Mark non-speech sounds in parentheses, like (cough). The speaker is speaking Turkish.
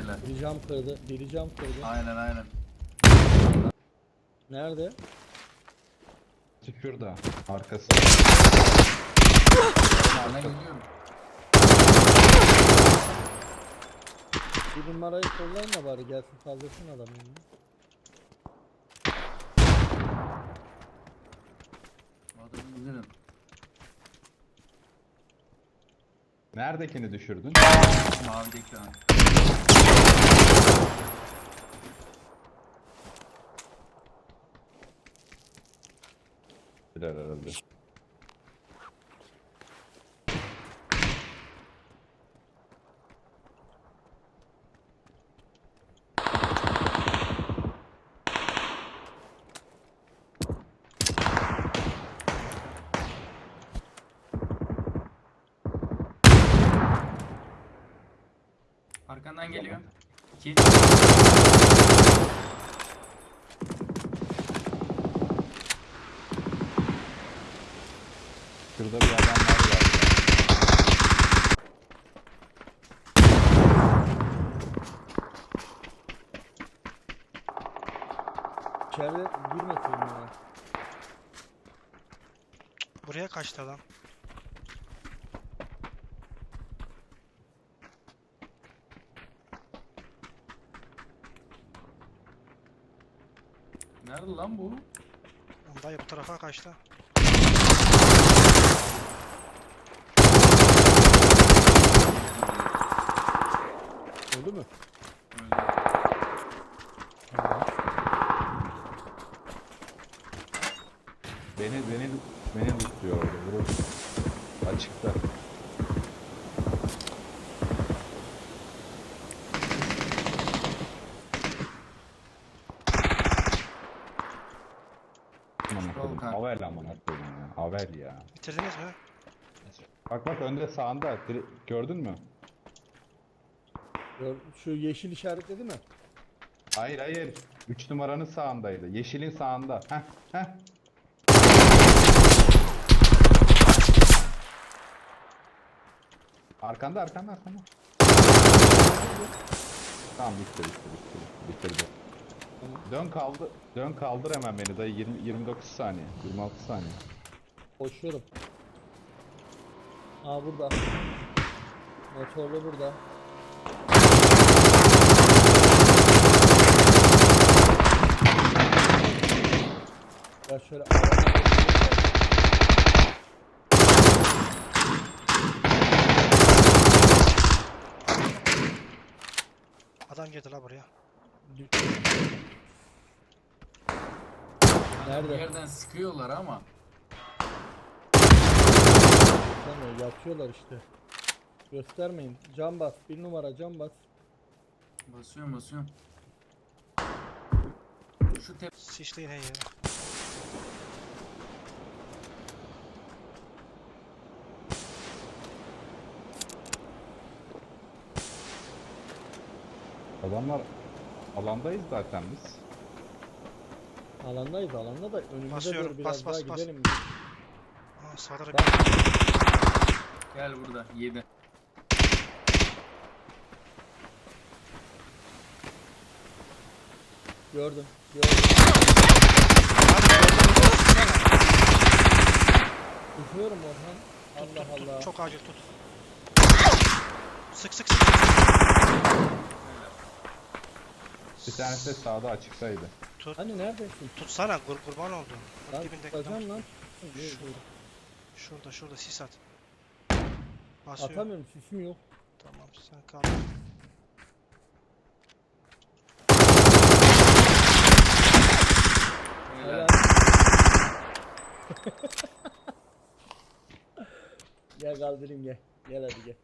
Helal. Biri cam kırdı. Biri cam kırdı. Aynen aynen. Nerede? Şurada. Arkası. Sana geliyorum. Bir numarayı kollayın da bari gelsin kaldırsın. Bu adamı. Neredekini düşürdün? Mavideki ha. Birer herhalde. Arkandan geliyor. İki. Şurada bir adam var ya. İçeride girme filmine. Buraya kaçtı adam. Nerede lan bu? Dayı bu tarafa kaçtı. Öldü mü? Öldü. Beni beni beni tutuyor orada. Vurur. Açıkta. Kanka. Avel aman akıllım ya. Avel ya. Bitirdiniz mi? Bak bak önde sağında. Dire- Gördün mü? Gör- Şu yeşil işaretledi mi? Hayır hayır. 3 numaranın sağındaydı. Yeşilin sağında. Heh heh. Arkanda arkanda arkanda. Tamam bitti bitti bitti. Bitirdi. Dön kaldı. Dön kaldır hemen beni dayı 20 29 saniye. 26 saniye. Koşuyorum. Aa burada. Motorlu burada. Ya şöyle Adam girdi la buraya. Bir Nerede? yerden sıkıyorlar ama. Tamam, yatıyorlar işte. Göstermeyin. Cam bas. Bir numara cam bas. Basıyorum basıyorum. Şu tep Sıçtı yine yere. Adamlar alandayız zaten biz. Alandayız alanda da önümüze Basıyorum, doğru biraz bas, bas, daha bas. gidelim. Aa sağda da Bak. gel burada 7. Gördüm. Gördüm. Tutuyorum Orhan. Allah Tut, tut, Allah. Çok acil tut. Sık sık sık. Bir tanesi de sağda açıktaydı. Hani neredesin? Tutsana kur kurban oldu. Lan Dibindeki tutacağım adam. lan. Dur. Şurada şurada sis at. Basıyor. Atamıyorum sisim yok. Tamam sen kal. Helal. (laughs) gel kaldırayım gel. Gel hadi gel.